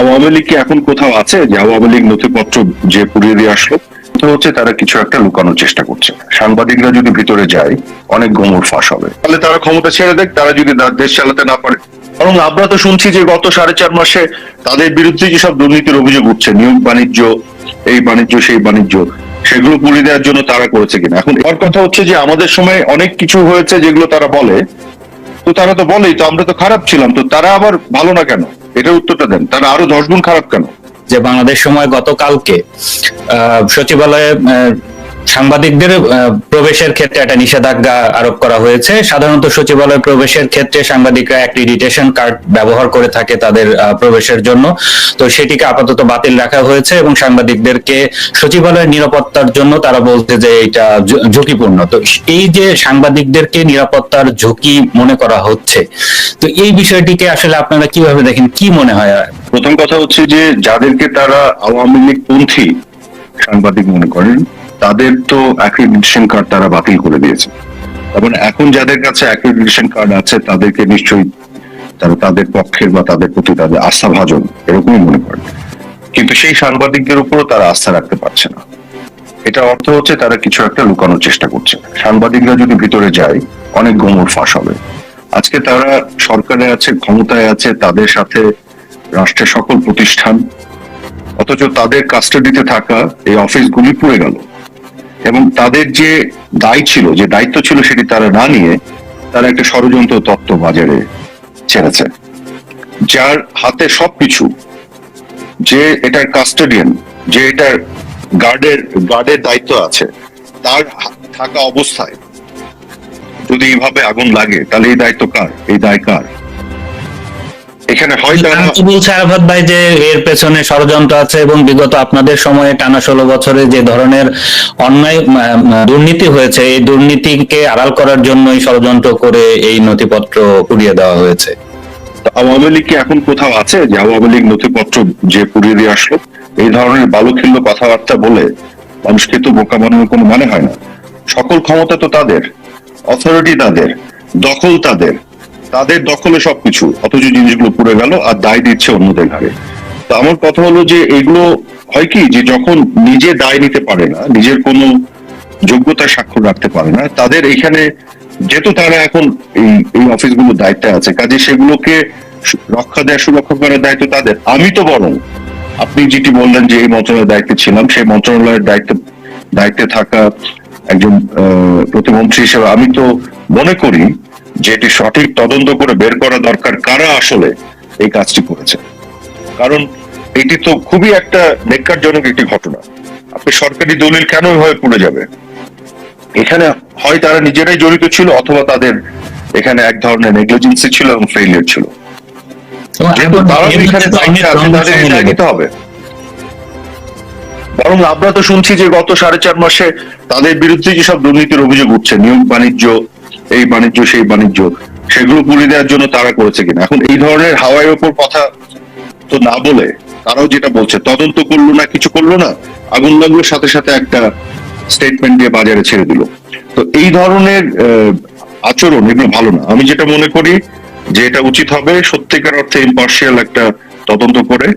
আওয়ামী লীগ কি এখন কোথাও আছে? যে আওয়ামী লীগ নথিপত্র যে পুড়িয়ে দিয়ে আসলো হচ্ছে তারা কিছু একটা লুকানোর চেষ্টা করছে। সাংবাদিকরা যদি ভিতরে যায়, অনেক গোমর ফাঁস হবে। তাহলে তারা ক্ষমতা ছেড়ে দেখ, তারা যদি দেশ চালাতে না পারে। কারণ আমরা তো শুনছি যে গত সাড়ে চার মাসে তাদের বিরুদ্ধে যে সব দুর্নীতির অভিযোগ উঠছে, নিয়োগ বাণিজ্য, এই বাণিজ্য, সেই বাণিজ্য, সেগুলো পুড়িয়ে দেওয়ার জন্য তারা করেছে কিনা? এখন এর কথা হচ্ছে যে আমাদের সময় অনেক কিছু হয়েছে যেগুলো তারা বলে। তো তারা তো বলেই, তো আমরা তো খারাপ ছিলাম, তো তারা আবার ভালো না কেন? এটার উত্তরটা দেন। তারা আরও দশ গুণ খারাপ কেন? যে বাংলাদেশ সময় গতকালকে সচিবালয়ে সাংবাদিকদের প্রবেশের ক্ষেত্রে একটা নিষেধাজ্ঞা আরোপ করা হয়েছে। সাধারণত সচিবালয় প্রবেশের ক্ষেত্রে সাংবাদিকরা অ্যাক্রিডিটেশন কার্ড ব্যবহার করে থাকে তাদের প্রবেশের জন্য। তো সেটিকে আপাতত বাতিল রাখা হয়েছে এবং সাংবাদিকদেরকে সচিবালয়ের নিরাপত্তার জন্য তারা বলছে যে এটা ঝুঁকিপূর্ণ। তো এই যে সাংবাদিকদেরকে নিরাপত্তার ঝুঁকি মনে করা হচ্ছে, তো এই বিষয়টিকে আসলে আপনারা কীভাবে দেখেন? কি মনে হয়? প্রথম কথা হচ্ছে যে যাদেরকে তারা আওয়ামী লীগ পন্থী সাংবাদিক মনে করেন তাদের তো অ্যাক্রিডিটেশন কার্ড তারা বাতিল করে দিয়েছে। মানে এখন যাদের কাছে অ্যাক্রিডিটেশন কার্ড আছে, তাদেরকে নিশ্চয়ই তারা তাদের পক্ষের বা তাদের প্রতি তাদের আস্থা ভাজন এরকমই মনে করেন কিন্তু সেই সাংবাদিকদের উপরও তারা আস্থা রাখতে পারছে না। এটা অর্থ হচ্ছে তারা কিছু একটা লুকানোর চেষ্টা করছে। সাংবাদিকরা যদি ভিতরে যায়, অনেক গোমর ফাঁস হবে। আজকে তারা সরকারে আছে, ক্ষমতায় আছে, তাদের সাথে রাষ্ট্রের সকল প্রতিষ্ঠান, অথচ তাদের কাস্টাডিতে থাকা এই অফিসগুলি পুড়ে গেল। এবং তাদের যে দায় ছিল, যে দায়িত্ব ছিল সেটি তারা না নিয়ে তারা একটা ষড়যন্ত্র তত্ত্ব বাজারে ছেড়েছে। যার হাতে সবকিছু, যে এটার কাস্টোডিয়ান যে এটার গার্ডের গার্ডের দায়িত্ব আছে, তার থাকা অবস্থায় যদি এইভাবে আগুন লাগে, তাহলে এই দায়িত্ব কার? এই দায় কার? এখানে হয় তারা তারা তো বলছে আরাফাত ভাই যে এর পেছনে ষড়যন্ত্র আছে এবং বিগত আপনাদের সময়ে টানা ষোলো বছরে যে ধরনের অন্যায় দুর্নীতি হয়েছে এই দুর্নীতিকে আড়াল করার জন্যই ষড়যন্ত্র করে এই নথিপত্র পুড়িয়ে দেওয়া হয়েছে। আওয়ামী লীগ কি এখন কোথাও আছে যে আওয়ামী লীগ নথিপত্র যে পুড়িয়ে দিয়ে আসলো? এই ধরনের বালুখিল্য কথাবার্তা বলে মানুষকে তো বোকা বানানোর কোনো মানে হয় না। সকল ক্ষমতা তো তাদের অথরিটি তাদের দখল তাদের। তাদের দখলে সবকিছু, অথচ জিনিসগুলো পুড়ে গেল আর দায় দিচ্ছে অন্যদের ঘাড়ে। তো আমার কথা হলো যে এগুলো হয় কি, যে যখন নিজে দায় নিতে পারে না, নিজের কোনো যোগ্যতা স্বাক্ষর রাখতে পারে না, তাদের এখানে, যেহেতু তারা এখন এই এই অফিসগুলোর দায়িত্বে আছে, কাজে সেগুলোকে রক্ষা দেওয়া সুরক্ষা করার দায়িত্ব তাদের। আমি তো বরং, আপনি যেটি বললেন যে এই মন্ত্রণালয়ের দায়িত্বে ছিলাম, সেই মন্ত্রণালয়ের দায়িত্ব, দায়িত্বে থাকা একজন প্রতিমন্ত্রী হিসেবে আমি তো মনে করি যে এটি সঠিক তদন্ত করে বের করা দরকার কারা আসলে এই কাজটি করেছে। কারণ এটি তো খুবই একটা নেককারজনক একটি ঘটনা। আপনি সরকারি দলিল কেন এভাবে পুড়ে যাবে? এখানে হয় তারা নিজেরাই জড়িত ছিল অথবা তাদের এখানে এক ধরনের নেগলিজেন্সি ছিল এবং ফেলিয়ার ছিল। হবে। বরং আমরা তো শুনছি যে গত সাড়ে চার মাসে তাদের বিরুদ্ধে যেসব দুর্নীতির অভিযোগ উঠছে নিয়োগ বাণিজ্য এই বাণিজ্য, সেই বাণিজ্য, সেগুলো পুড়িয়ে দেওয়ার জন্য তারা করেছে কিনা। এখন এই ধরনের হাওয়ার ওপর কথা তো না বলে তারাও যেটা বলছে, তদন্ত করল না, কিছু করল না, আগুন লাগল সাথে সাথে একটা স্টেটমেন্ট দিয়ে বাজারে ছেড়ে দিল। তো এই ধরনের আচরণ এগুলো ভালো না। আমি যেটা মনে করি যে এটা উচিত হবে সত্যিকার অর্থে ইম্পার্শিয়াল একটা তদন্ত করে,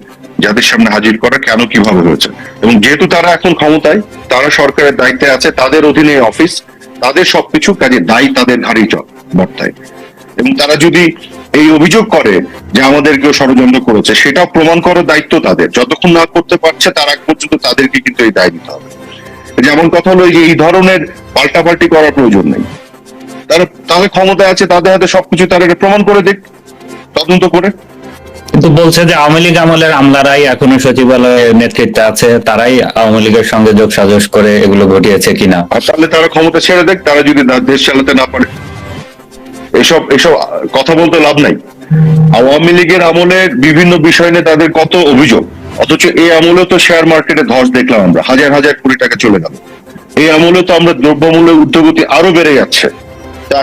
যাদের সামনে হাজির করা কেন কীভাবে হয়েছে। এবং যেহেতু তারা এখন ক্ষমতায়, তারা সরকারের দায়িত্বে আছে, তাদের অধীনে অফিস তাদের সবকিছু কাজে দায়ী তাদের ঘাড়েই বর্তায়। এবং তারা যদি এই অভিযোগ করে যে আমাদের কেউ ষড়যন্ত্র করেছে, সেটাও প্রমাণ করার দায়িত্ব তাদের। যতক্ষণ না করতে পারছে, তার আগ পর্যন্ত তাদেরকে কিন্তু এই দায় নিতে হবে। যেমন কথা হলো যে এই ধরনের পাল্টাপাল্টি করার প্রয়োজন নেই। তারা তাদের ক্ষমতা আছে, তাদের হাতে সবকিছু তারা প্রমাণ করে দেখ তদন্ত করে। কিন্তু বলছে যে আওয়ামী লীগ আমলের আমলারাই এখনও সচিবালয়ের নেতৃত্বে আছে, তারাই আওয়ামী লীগের সঙ্গে যোগ সাজস করে এগুলো ঘটিয়েছে কিনা? তাহলে তারা ক্ষমতা ছেড়ে দেখ, তারা যদি দেশ চালাতে না পারে। এসব এসব কথা বলতে লাভ নাই। আওয়ামী লীগের আমলে বিভিন্ন বিষয় নিয়ে তাদের কত অভিযোগ? অথচ এই আমলে তো শেয়ার মার্কেটে ধস দেখলাম আমরা, হাজার হাজার কোটি টাকা চলে গেল। এই আমলে তো আমরা দ্রব্যমূল্যের ঊর্ধ্বগতি আরও বেড়ে যাচ্ছে।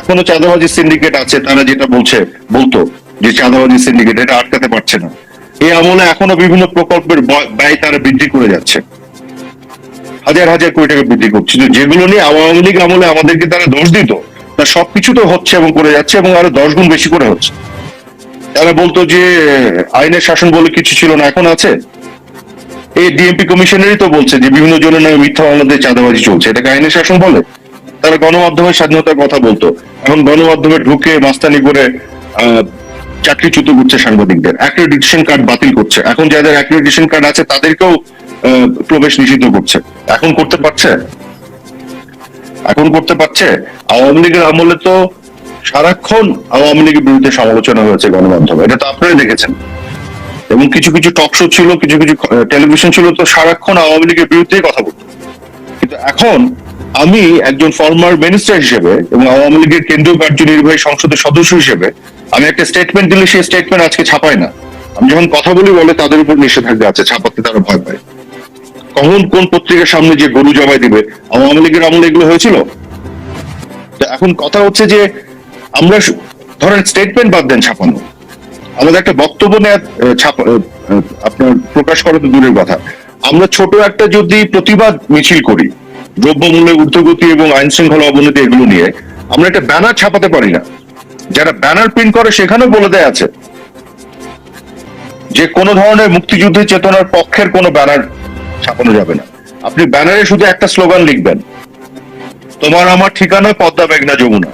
এখনও চাঁদাবাজি সিন্ডিকেট আছে, তারা যেটা বলছে, বলতো যে চাঁদাবাজি সিন্ডিকেট এটা আটকাতে পারছে না। এই আমলে এখনও বিভিন্ন প্রকল্পের ব্যয় তারা বৃদ্ধি করে যাচ্ছে। হাজার হাজার কোটি টাকা বৃদ্ধি করছে। যেগুলো নিয়ে আওয়ামী লীগ আমলে আমাদেরকে তারা দোষ দিত, তা সবকিছু তো হচ্ছে এবং করে যাচ্ছে এবং আরও দশ গুণ বেশি করে হচ্ছে। তারা বলতো যে, আইনের শাসন বলে কিছু ছিল না, এখন আছে। এই ডিএমপি কমিশনারই তো বলছে যে, বিভিন্ন জনের নামে মিথ্যা মামলাতে চাঁদাবাজি চলছে। এটাকে আইনের শাসন বলে। তারা গণমাধ্যমের স্বাধীনতার কথা বলতো। এখন গণমাধ্যমে ঢুকে মাস্তানি করে চাকরিচ্যুত করছে সাংবাদিকদের। অ্যাক্রেডিটেশন কার্ড বাতিল করছে। এখন যাদের অ্যাক্রেডিটেশন কার্ড আছে, তাদেরকেও প্রবেশ নিষিদ্ধ করছে। এখন করতে পারছে? এখন করতে পারছে? আওয়ামী লীগের আমলে তো সারাক্ষণ আওয়ামী লীগের বিরুদ্ধে সমালোচনা হয়েছে গণমাধ্যমে। এটা তো আপনারাই দেখেছেন। এবং কিছু কিছু টক শো ছিল, কিছু কিছু টেলিভিশন ছিল, তো সারাক্ষণ আওয়ামী লীগের বিরুদ্ধেই কথা বলতো। কিন্তু এখন আমি একজন ফর্মার মিনিস্টার হিসেবে এবং আওয়ামী লীগের কেন্দ্রীয় কার্যনির্বাহী সংসদের সদস্য হিসেবে আমি একটা স্টেটমেন্ট দিলে সেই স্টেটমেন্ট আজকে ছাপাই না। আমি যখন কথা বলি বলে তাদের উপর নিষেধাজ্ঞা আছে, ছাপাতে তারা ভয় পায়। কখন কোন পত্রিকার সামনে যে গরু জবাই দিবে? আওয়ামী লীগের আমলে এগুলো হয়েছিল? এখন কথা হচ্ছে যে আমরা ধরেন স্টেটমেন্ট বাদ দেন ছাপানো। আমাদের একটা বক্তব্য নেওয়া ছাপা আপনার প্রকাশ করা তো দূরের কথা। আমরা ছোট একটা যদি প্রতিবাদ মিছিল করি, দ্রব্যমূল্যের ঊর্ধ্বগতি এবং আইন শৃঙ্খলা অবনতি এগুলো নিয়ে, আমরা একটা ব্যানার ছাপাতে পারি না। যারা ব্যানার প্রিন্ট করে সেখানেও বলে দেয়া আছে যে কোনো ধরনের মুক্তিযুদ্ধের চেতনার পক্ষের কোনো ব্যানার ছাপানো যাবে না। আপনি ব্যানারে শুধু একটা স্লোগান লিখবেন, তোমার আমার ঠিকানা পদ্মা মেঘনা যমুনা।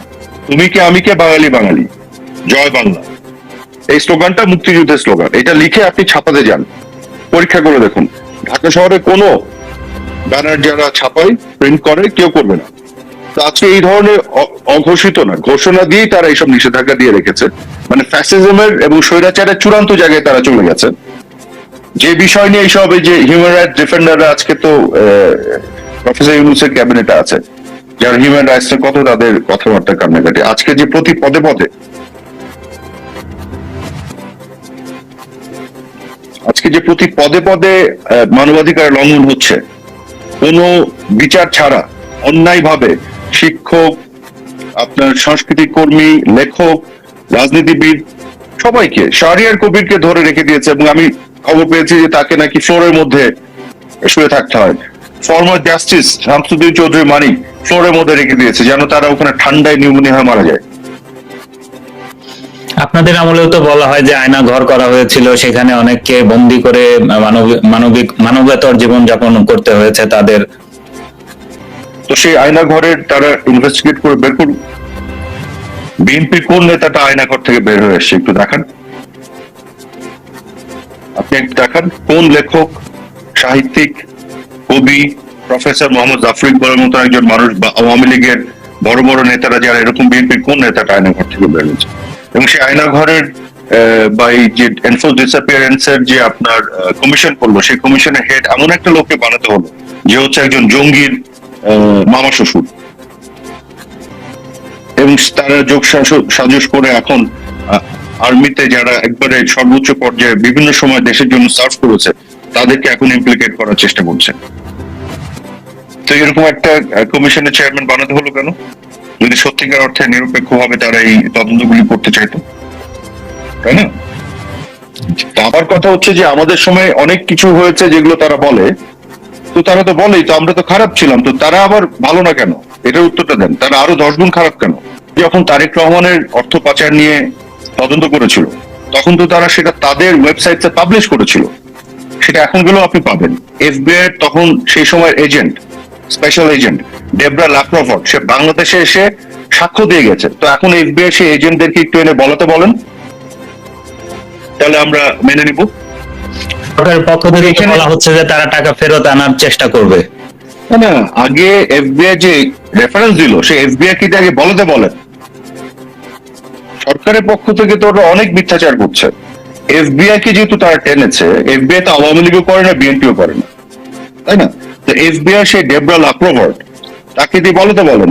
তুমি কি, আমি কে, বাঙালি বাঙালি। জয় বাংলা। এই স্লোগানটা মুক্তিযুদ্ধের স্লোগান। এটা লিখে আপনি ছাপাতে যান। পরীক্ষা করে দেখুন। ঢাকা শহরে কোনো ব্যানার যারা ছাপায়, প্রিন্ট করে, কেউ করবে না। আজকে এই ধরনের অঘোষিত না ঘোষণা দিয়েই তারা এইসব নিষেধাজ্ঞা দিয়ে রেখেছে। মানে ফ্যাসিজমের এবং স্বৈরাচারের চূড়ান্ত জায়গায় তারা চলে গেছে। যে বিষয় নিয়ে এইসব এই যে হিউম্যান রাইটস ডিফেন্ডাররা আজকে তো প্রফেসর ইউনুসের ক্যাবিনেটে আছে, যারা হিউম্যান রাইটস কত তাদের কথাবার্তা কান্নাকাটি। আজকে যে প্রতি পদে পদে আজকে যে প্রতি পদে পদে মানবাধিকার লঙ্ঘন হচ্ছে, কোনো বিচার ছাড়া অন্যায় ভাবে শিক্ষক, আপনার সাংস্কৃতিক কর্মী, লেখক, রাজনীতিবিদ, সবাইকে, শাহরিয়ার কবিরকে ধরে রেখে দিয়েছে এবং আমি খবর পেয়েছি যে তাকে নাকি ফ্লোরের মধ্যে শুয়ে থাকতে হয়। ফর্মার জাস্টিস শামসুদ্দিন চৌধুরী মানিক ফ্লোরের মধ্যে রেখে দিয়েছে, যেন তারা ওখানে ঠান্ডায় নিউমোনিয়া হয়ে মারা যায়। আপনাদের আমলেও তো বলা হয় যে আয়না ঘর করা হয়েছিল, সেখানে অনেককে বন্দি করে মানবিক, মানবেতর জীবন যাপন করতে হয়েছে তাদের। তো সেই আয়না ঘরের তারা ইনভেস্টিগেট করে বের করুন। বিএনপির কোন নেতাটা আয়না ঘর থেকে বের হয়ে এসছে একটু দেখান। আপনি একটু দেখান কোন লেখক সাহিত্যিক কবি প্রফেসর মোহাম্মদ জাফর ইকবালের মতো একজন মানুষ বা আওয়ামী লীগের বড় বড় নেতারা যারা এরকম বিএনপির কোন নেতাটা আয়না ঘর থেকে বের হয়েছে? এবং সেই আয়না ঘরের আহ, বা এই যে এনফোর্স ডিসঅ্যাপিয়ারেন্স এর যে আপনার কমিশন করল সেই কমিশনের হেড এমন একটা লোককে বানাতে হলো যে হচ্ছে একজন জঙ্গির মামা শ্বশুর। এবং তারা যোগ সাজস করে এখন আর্মিতে যারা একবারে সর্বোচ্চ পর্যায়ে বিভিন্ন সময় দেশের জন্য সার্ভ করেছে, তাদেরকে এখন ইমপ্লিকেট করার চেষ্টা করছে। তো এরকম একটা কমিশনের চেয়ারম্যান বানাতে হলো কেন? যদি সত্যিকার অর্থে নিরপেক্ষ ভাবে তারা এই তদন্তগুলি করতে চাইতো। তাই না? আবার কথা হচ্ছে যে আমাদের সময় অনেক কিছু হয়েছে যেগুলো তারা বলে তো তারা তো বলেই, তো আমরা তো খারাপ ছিলাম, তো তারা আবার ভালো না কেন? এটার উত্তরটা দেন। তারা আরও দশ গুণ খারাপ কেন? যখন তারেক রহমানের অর্থ পাচার নিয়ে তদন্ত করেছিল, তখন তো তারা সেটা তাদের ওয়েবসাইটে পাবলিশ করেছিল। সেটা এখন গেলেও আপনি পাবেন। এফবিআই তখন সেই সময়ের agent special agent Debra LaPrevotte সে বাংলাদেশে এসে সাক্ষ্য দিয়ে গেছে। তো এখন এফবিআই সেই এজেন্টদেরকে একটু এনে বলাতে বলেন। তাহলে আমরা মেনে নিব। সরকারের পক্ষ থেকে বলা হচ্ছে যে তারা টাকা ফেরত আনার চেষ্টা করবে। না আগে এফবিআই যে রেফারেন্স দিল সে এফবিআই কি আগে বলতে বলেন সরকারের পক্ষ থেকে তো ওরা অনেক মিথ্যাচার করছে। এফবিআই কে যেহেতু তারা টেনেছে এফবিআই তো আওয়ামী লীগও করে না বিএনপিও করে না। তাই না? তো এফবিআই সেই ডেবরা লাপ্রভার্ট তাকে দিয়ে বলতে বলেন